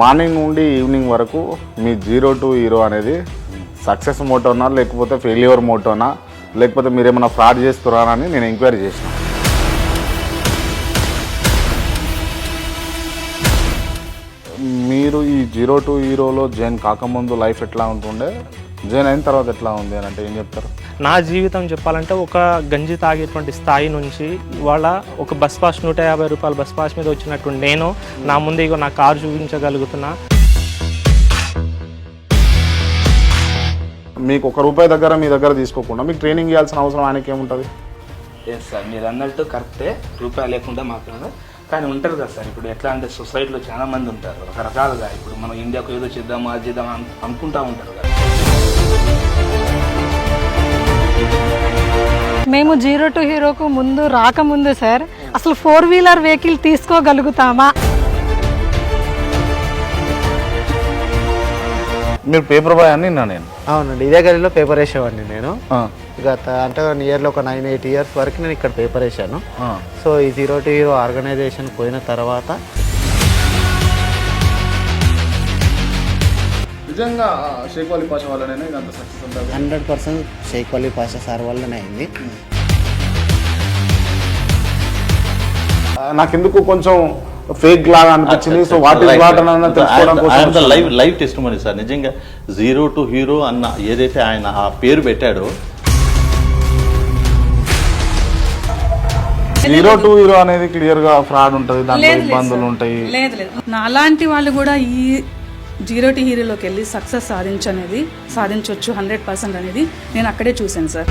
Morning నుండి evening వరకు మీ జీరో టు హీరో అనేది సక్సెస్ మోటోనా లేకపోతే ఫెయిల్యూర్ మోటోనా లేకపోతే మీరు ఏమైనా ఫ్రాడ్ చేస్తున్నారా అని నేను ఎంక్వైరీ చేసిన. మీరు ఈ జీరో టు హీరోలో జాయిన్ కాకముందు లైఫ్ ఎట్లా ఉంటుండే? జాయిన్ అయిన తర్వాత ఎట్లా ఉంది అని అంటే ఏం చెప్తారు? నా జీవితం చెప్పాలంటే ఒక గంజి తాగేటువంటి స్థాయి నుంచి ఇవాళ ఒక బస్ పాస్ నూట యాభై రూపాయల బస్ పాస్ మీద వచ్చినటువంటి నేను నా ముందు ఇగో నా కారు చూపించగలుగుతున్నా. మీకు ఒక రూపాయి దగ్గర మీ దగ్గర తీసుకోకుండా మీకు ట్రైనింగ్ ఇవ్వాల్సిన అవసరం ఆయనకి ఏముంటుంది? ఎస్ సార్ మీరు అన్నట్టు కరెక్టే రూపాయలు లేకుండా మాకు కానీ ఉంటారు కదా సార్ ఇప్పుడు ఎట్లా అంటే సొసైటీలో చాలా మంది ఉంటారు రకరకాలుగా. ఇప్పుడు మనం ఇండియాకు ఏదో చేద్దాము అది చేద్దాం అను- అనుకుంటా ఉంటారు కదా. మేము జీరో టు హీరోకు ముందు రాకముందు సార్ అసలు ఫోర్ వీలర్ వెహికల్ తీసుకోగలుగుతామా? మీరు పేపర్ బాయ్ అని నిన్నా నేను. అవునండి ఇదే గదిలో పేపర్ వేసేవాడిని నేను. ఆ, గత అంటే నియర్లో ఒక నైన్ ఎయిట్ ఇయర్స్ వరకు నేను ఇక్కడ పేపర్ వేసాను. సో ఈ జీరో టు హీరో ఆర్గనైజేషన్ పోయిన తర్వాత నిజంగా షేక్ అలీ పాషా వల్లనే ఇదంతా సక్సెస్ ఉంటుంది? Hundred percent Sheikh Ali Pasha sir వల్లనే అయింది. నాకెందుకు కొంచెం ఫేక్ లాగా అనిపించింది? సో వాట్ ఇస్ వాట్ అని తెలుసుకోవడం కోసం live live test money sir నిజంగా జీరో టు హీరో అన్న ఏదైతే ఆయన ఆ పేరు పెట్టాడో జీరో టు హీరో అనేది క్లియర్గా ఫ్రాడ్ ఉంటది దాంట్లో లేదు, లేదు ఇబ్బందులు సార్. ఉంటాయి. లేదు లేదు. నాలాంటి వాళ్ళు కూడా ఈ జీరో టీ హీరోలోకి వెళ్ళి సక్సెస్ సాధించనేది సాధించవచ్చు హండ్రెడ్ పర్సెంట్ అనేది నేను అక్కడే చూశాను సార్.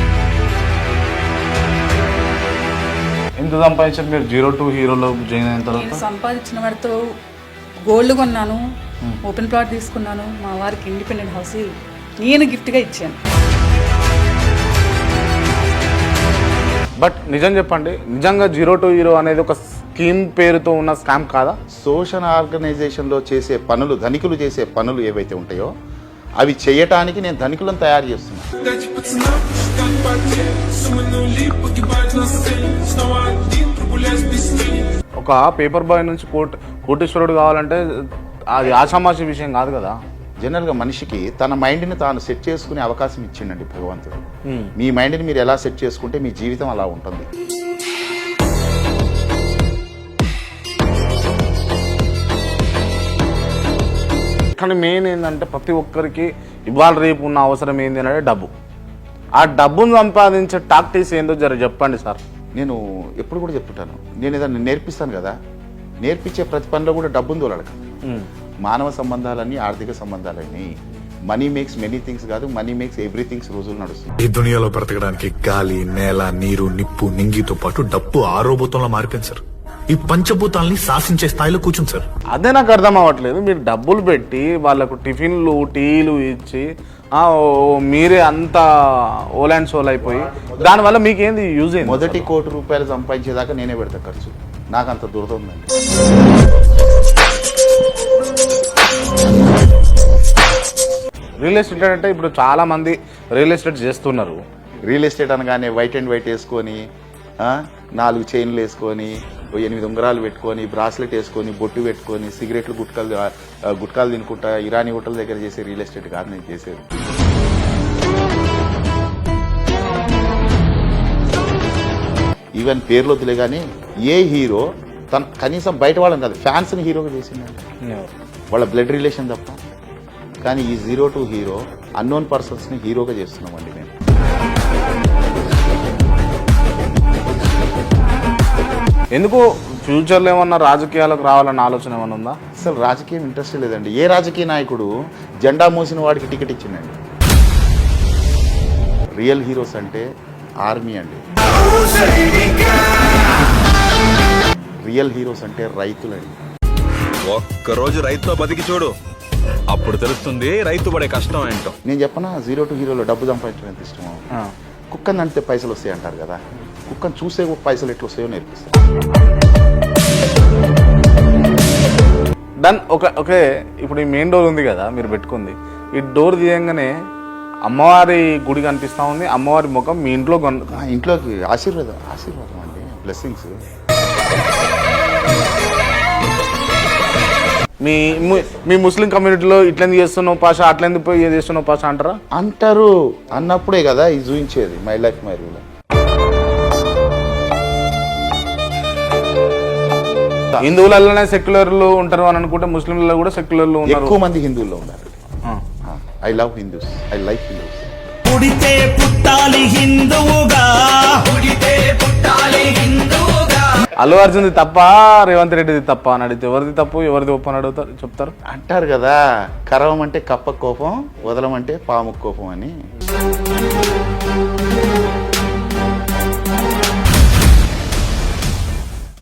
ఎంత సంపాదించారు మీరు జీరో టు హీరోలో జాయిన్ అయిన తర్వాత? సంపాదించిన వాడితో గోల్డ్ కొన్నాను ఓపెన్ ప్లాట్ తీసుకున్నాను మా వారికి ఇండిపెండెంట్ హౌస్ నేను గిఫ్ట్గా ఇచ్చాను. బట్ నిజం చెప్పండి నిజంగా జీరో టు హీరో అనేది ఒక స్కీమ్ పేరుతో ఉన్న స్కామ్ కాదా? సోషల్ ఆర్గనైజేషన్లో చేసే పనులు ధనికులు చేసే పనులు ఏవైతే ఉంటాయో అవి చేయటానికి నేను ధనికులను తయారు చేస్తున్నాను ఒక పేపర్ బాయ్ నుంచి కోట్ కోటేశ్వరుడు కావాలంటే అది ఆషామాషి విషయం కాదు కదా? జనరల్గా మనిషికి తన మైండ్ని తాను సెట్ చేసుకునే అవకాశం ఇచ్చిండండి భగవంతుడు. మీ మైండ్ని మీరు ఎలా సెట్ చేసుకుంటే మీ జీవితం అలా ఉంటుంది. కానీ మెయిన్ ఏంటంటే ప్రతి ఒక్కరికి ఇవాళ రేపు ఉన్న అవసరం ఏంది అంటే డబ్బు. ఆ డబ్బును సంపాదించే టాక్టీస్ ఏందో జర చెప్పండి సార్. నేను ఎప్పుడు కూడా చెప్తుంటాను నేను ఏదైనా నేర్పిస్తాను కదా. నేర్పించే ప్రతి పనిలో కూడా డబ్బును తోలడక మానవ సంబంధాలన్నీ ఆర్థిక సంబంధాలన్నీ. మనీ మేక్స్ మెనీ థింగ్స్ కాదు మనీ మేక్స్ ఎవ్రీథింగ్స్ రోజులు నడుస్తుంది ఈ దునియాలో బ్రతకడానికి గాలి నేల నీరు నిప్పు నింగితో పాటు డబ్బు ఆరోభూతంలో మారిపోయింది సార్. ఈ పంచభూతాల్ని శాసించే స్థాయిలో కూర్చుంది సార్. అదే నాకు అర్థం అవ్వట్లేదు. మీరు డబ్బులు పెట్టి వాళ్ళకు టిఫిన్లు టీలు ఇచ్చి మీరే అంత ఓల్ అండ్ సోల్ అయిపోయి దానివల్ల మీకేంది యూజ్ ఏంది మొదటి కోటి రూపాయలు సంపాదించేదాకా నేనే పెడతా ఖర్చు. నాకు అంత దురద ఉందండి. రియల్ ఎస్టేట్ అంటే ఇప్పుడు చాలా మంది రియల్ ఎస్టేట్ చేస్తున్నారు. రియల్ ఎస్టేట్ అనగానే వైట్ అండ్ వైట్ వేసుకొని ఆ, నాలుగు చైన్లు వేసుకొని ఎనిమిది ఉంగరాలు పెట్టుకొని బ్రాస్లెట్ వేసుకొని బొట్టు పెట్టుకొని సిగరెట్లు గుట్కాలు గుట్కాలు తినుకుంటా ఇరానీ హోటల్ దగ్గర చేసే రియల్ ఎస్టేట్ కాదు నేను చేసేది. ఈవెన్ పేర్లు వద్దులే కానీ ఏ హీరో తన కనీసం బయట వాళ్ళని కాదు ఫ్యాన్స్ని హీరోగా చేసిందండి వాళ్ళ బ్లడ్ రిలేషన్ తప్ప. కానీ ఈ జీరో టు హీరో అన్నోన్ పర్సన్స్ని హీరోగా చేస్తున్నామండి మేము. ఎందుకు ఫ్యూచర్లో ఏమన్నా రాజకీయాలకు రావాలన్న ఆలోచన ఏమన్నా ఉందా? అసలు రాజకీయం ఇంట్రెస్ట్ లేదండి. ఏ రాజకీయ నాయకుడు జెండా మోసిన వాడికి టికెట్ ఇచ్చిండండి రియల్ హీరోస్ అంటే ఆర్మీ అండి. రియల్ హీరోస్ అంటే రైతులండి. ఒక్కరోజు రైతుతో బతికి చూడు. అప్పుడు తెలుస్తుంది రైతు పడే కష్టం ఏంటో. నేను చెప్పనా? జీరో టు హీరోలో డబ్బు సంపాదించడం ఎంత ఇష్టమో? కుక్కని అంటే పైసలు వస్తాయి అంటారు కదా. కుక్కను చూసే పైసలు ఎట్లా వస్తాయో నేర్పిస్తాను డన్ ఒక ఓకే ఇప్పుడు ఈ మెయిన్ డోర్ ఉంది కదా మీరు పెట్టుకుంది. ఈ డోర్ తీయంగానే అమ్మవారి గుడి కనిపిస్తా ఉంది. అమ్మవారి ముఖం మీ ఇంట్లో ఇంట్లోకి ఆశీర్వాదం ఆశీర్వాదం అండి బ్లెస్సింగ్స్ మీ ము- ముస్లిం కమ్యూనిటీలో ఇట్లెందుకు చేస్తున్నావు పాష అట్లెందుకు చేస్తున్నావు పాష అంటారా? అంటారు అన్నప్పుడే కదా ఇది చూపించేది మై లైఫ్ మై రూల్ హిందువులలోనే సెక్యులర్లు ఉంటారు అని అనుకుంటే ముస్లింలలో కూడా సెక్యులర్లు ఉన్నారు. ఎక్కువ మంది హిందువుల్లో ఉన్నారు. ఆ. I love Hindus I like Hindus పుడితే పుట్టాలి హిందువుగా. పుడితే పుట్టాలి హిందువుగా. అల్లు అర్జున్ది తప్ప? రేవంత్ రెడ్డిది తప్ప? అని అడిగితే ఎవరిది తప్పు? ఎవరిది ఒప్పు అని అడుగుతారు? చెప్తారు? అంటారు కదా కరవమంటే కప్ప కోపం వదలమంటే పాము కోపం అని.